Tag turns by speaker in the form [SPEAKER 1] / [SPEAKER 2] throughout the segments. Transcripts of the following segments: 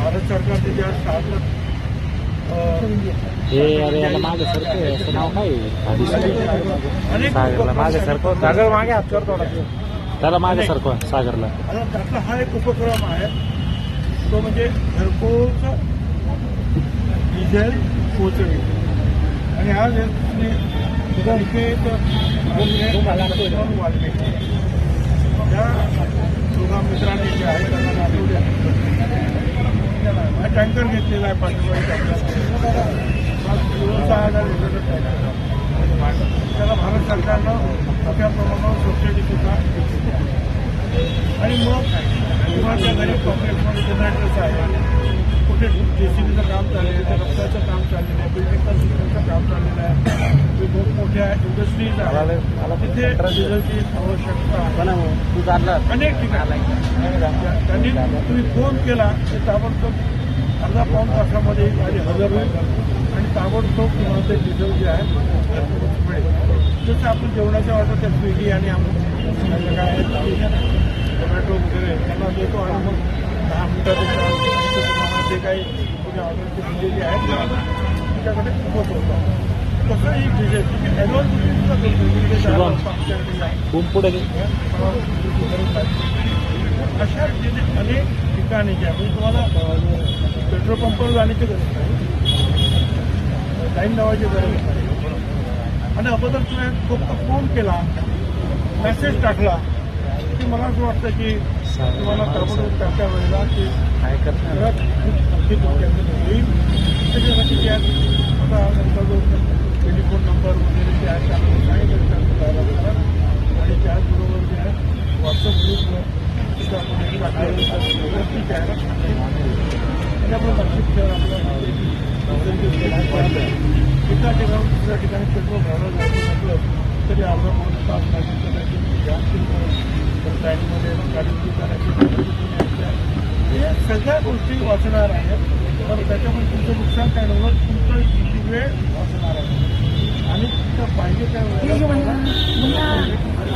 [SPEAKER 1] भारत सरकारचे ज्या
[SPEAKER 2] हे मागे सरकं सागरला मागे सरकव सागर मागे हात करतो त्याला मागे सरकव सागरला.
[SPEAKER 1] त्यातला हा एक उपक्रम आहे. तो म्हणजे घरपोच डिझेल पोचणे आणि आज निकेत वाल्मिक या दोघा मित्रांनी जे आहे त्यांना हा टँकर घेतलेला आहे टँकर त्याला भारत सरकारनं मोठ्या प्रमाणावर सबसिडी सुद्धा आहे. आणि मग किंवा त्या गरीब कॉम्प्लेक्समध्ये जनरेटर्स आहे कुठे जेसीबीचं काम चाललेलं आहे रस्त्याचं काम चाललेलं आहे बिल्डिंग कन्स्ट्रक्शनचं काम चाललेलं आहे जे खूप मोठ्या इंडस्ट्रीज आहेत तिथे डिझेलची आवश्यकता आहे.
[SPEAKER 2] तू चालला
[SPEAKER 1] अनेक ठिकाणी. त्यांनी तुम्ही फोन केला तर ताबडतोब अर्धा पाऊण तासामध्ये एक गाडी हजर होईल आणि ताबडतोब तुम्हाला ते डिझेल जे आहे मिळेल जसं आपण जेवणाच्या ऑर्डर त्या स्विगी आणि आम्ही काय टोमॅटो वगैरे त्यांना देतो आणि मग दहा तुम्हाला जे काही तुम्ही ऑर्डर दिलेली आहे तुमच्याकडे पोहोचवतो तसं ही डिझेल तुम्ही. अशा रीतीने अनेक ठिकाणी ज्या म्हणजे तुम्हाला पेट्रोल पंपवर जाण्याची गरज नाही. लाईन लावायची गरज नाही. आणि अगोदर तुम्ही फक्त फोन केला मेसेज टाकला की मला असं वाटतं की तुम्हाला ताबडतोब त्या वेळेला की
[SPEAKER 2] काय करणार
[SPEAKER 1] येईल. त्याच्यासाठी जे आता नंतर जो टेलिफोन नंबर वगैरे जे आहे ते आपण सांगितलं त्यांचं dialogue करा. आणि त्याचबरोबर जे आहे व्हॉट्सअप ग्रुपवर सुद्धा आपण हे टाकलेलं आहे. तर व्यवस्थित आहे आणि त्यामुळे लक्षात ठेवा आपल्या एका ठिकाणी दुसऱ्या ठिकाणी पेट्रोल भरायला जायचं म्हटलं तरी अर्धा पाऊण तास लागेल कदाचित जास्त टाईममध्ये गाडी हे सगळ्या गोष्टी वाचणार आहेत तर त्याच्यामुळे तुमचं नुकसान काय नव्हतं तुमचं किती वेळ वाचणार आहे आणि तिथं पाहिजे काय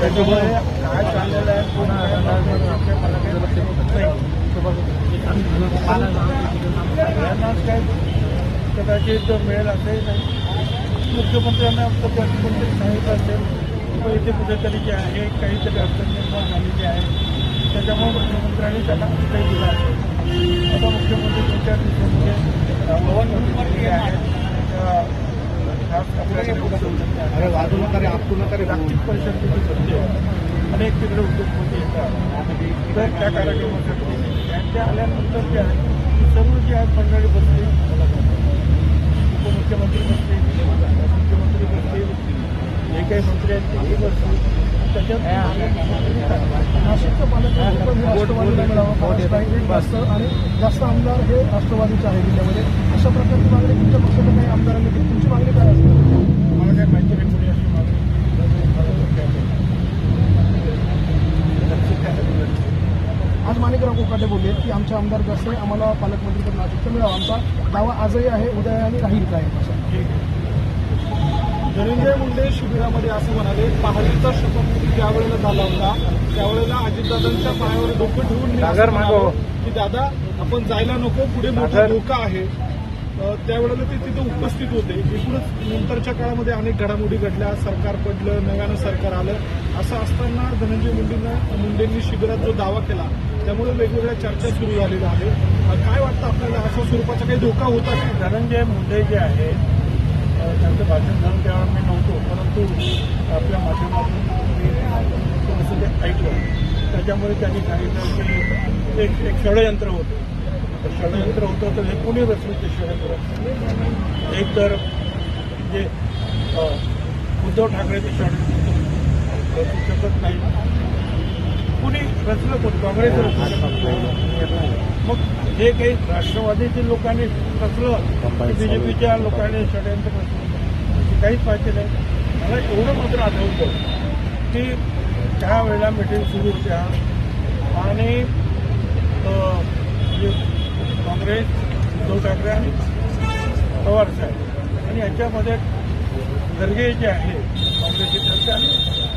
[SPEAKER 1] त्याच्यामुळे काय चाललेलं आहे पुन्हा आपल्या मला काही लक्ष नाही काय कदाचित मिळेल असंही नाही मुख्यमंत्र्यांना फक्त कोणतरी सांगितलं असेल किंवा इथे कुठेतरी जे आहे काहीतरी अडचण निर्माण झालेली आहे. त्याच्यामुळे मुख्यमंत्र्यांनी त्यांना काही दिला आहे आता मुख्यमंत्री तुमच्या दिवसामध्ये आहेत खास आपल्याकडे उद्योगपती आहेत.
[SPEAKER 3] अरे वाजू नका रे आपटू नका रे
[SPEAKER 1] जागतिक परिषदेची आहे. अनेक तिकडे उद्योगपती येतात. तर त्या कार्यक्रमासाठी त्यांच्या आल्यानंतर जे आहे ती सर्व जी आहेत मंडळी बसली उपमुख्यमंत्री बसले मुख्यमंत्री बसले जे काही मंत्री आहेत तेही बसले त्याच्यात नाशिकचं पालकमंत्री राष्ट्रवादीला मिळावं. महाराष्ट्रात जास्त आणि जास्त आमदार हे राष्ट्रवादीचे आहे जिल्ह्यामध्ये अशा प्रकारची मागणी तुमच्या पक्षाच्या काही आमदारांनी केली तुमची मागणी काय असते? मला काय माहिती नाही कोणी अशी मागणी आज माणिकराव कोकाटे बोलले की आमचे आमदार जास्त आहे आम्हाला पालकमंत्री नाशिकचं मिळावं. आमचा दावा आजही आहे उद्या आणि राहील काय? असं धनंजय मुंडे शिबिरामध्ये असं म्हणाले पहाडीचा शपथविधी ज्या वेळेला झाला होता त्यावेळेला अजितदादांच्या पायावर डोकं ठेवून की दादा आपण जायला नको पुढे मोठा. धोका आहे. त्यावेळेला ते तिथे उपस्थित होते. एकूणच नंतरच्या काळामध्ये अनेक घडामोडी घडल्या. सरकार पडलं नव्यानं सरकार आलं. असं असताना धनंजय मुंडेंना मुंडेंनी शिबिरात जो दावा केला त्यामुळे वेगवेगळ्या चर्चा सुरू झालेल्या आहेत. काय वाटतं आपल्याला? अशा स्वरूपाचा काही धोका होता की धनंजय मुंडे जे आहे त्यांचं भाषण झालं त्यावेळेला मी नव्हतो परंतु आपल्या माध्यमातून थोडंसं ते ऐकलं. त्याच्यामुळे त्यांनी सांगितलं की एक एक षडयंत्र होतं. षडयंत्र होतं तर हे कोणी रचलं ते षडयंत्र एक तर म्हणजे उद्धव ठाकरे ते षडयंत्र रचू शकत नाही. कुणी रचलं कोण? काँग्रेस मग जे काही राष्ट्रवादीतील लोकांनी रचलं बीजेपीच्या लोकांनी षडयंत्र रचलं. ते काहीच माहिती नाही. मला एवढं मात्र आठवतं की त्यावेळेला मिटिंग सुरू होत्या आणि जे काँग्रेस उद्धव ठाकरे आणि पवार साहेब. आणि याच्यामध्ये गर्गे जे आहे काँग्रेसचे चर्चा आणि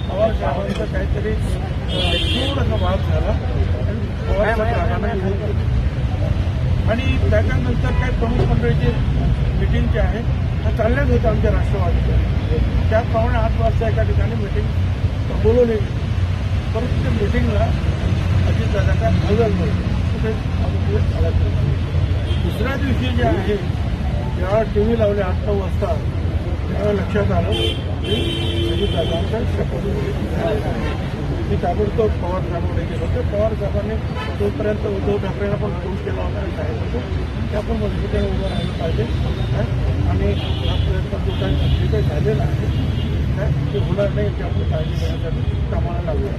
[SPEAKER 1] पवार साहेबांचा काहीतरी पूर्ण थोडासा भाग झाला. आणि पवार साहेब आणि त्याच्यानंतर काय प्रमुख मंडळीची मिटिंग जी आहे हा चालल्याच होतं आमच्या राष्ट्रवादीच्या त्याचप्रमाणे आठ वाजता एका ठिकाणी मिटिंग बोलवली. परंतु त्या मिटिंगला अजितदादाचा हजर नव्हतं कुठे? अनुकूल दुसऱ्या दिवशी जे आहे जेव्हा टी व्ही लावले आठ नऊ वाजता. तेव्हा लक्षात आलं की अजितदादांचा शपथ मी ताबडतोब पवार साहेबांकडे गेलो होतो. पवार साहेबांनी तोपर्यंत उद्धव ठाकरेंना पण फोन केला होता आणि सांगितलं होतं की आपण मजबूतीने उभं राहिलं पाहिजे. आणि हा प्रयत्न जो काही जे काही झालेला आहे काय ते होणार नाही याची आपण काळजी घेण्यासाठी कामाला लागलो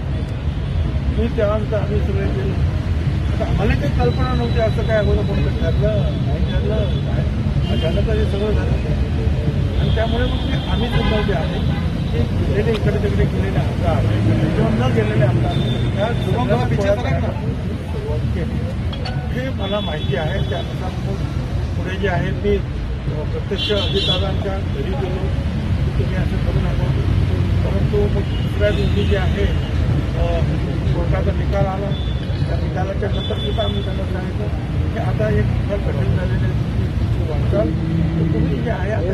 [SPEAKER 1] मी त्यानंतर आम्ही सगळे आम्हाला काही कल्पना नव्हती असं काय अगोदर कोणतं ठरलं नाही काय? अचानक हे सगळं झालं. आणि त्यामुळे मग ते आम्ही सुद्धा जे आहे ते गेलेले इकडे तिकडे गेलेले आमदार किंवा न गेलेले आमदार त्या हे मला माहिती आहे त्यानुसार मग पुढे जे आहे मी प्रत्यक्ष अजितदादांच्या घरी गेलो. तुम्ही असं करू नका. परंतु मग दुसऱ्या दिवशी जे आहे कोर्टाचा निकाल आला. त्या नंतर सुद्धा आम्ही त्यांना सांगितलं की आता एक फार कठीण झालेले वाटचाल तुम्ही जे आहे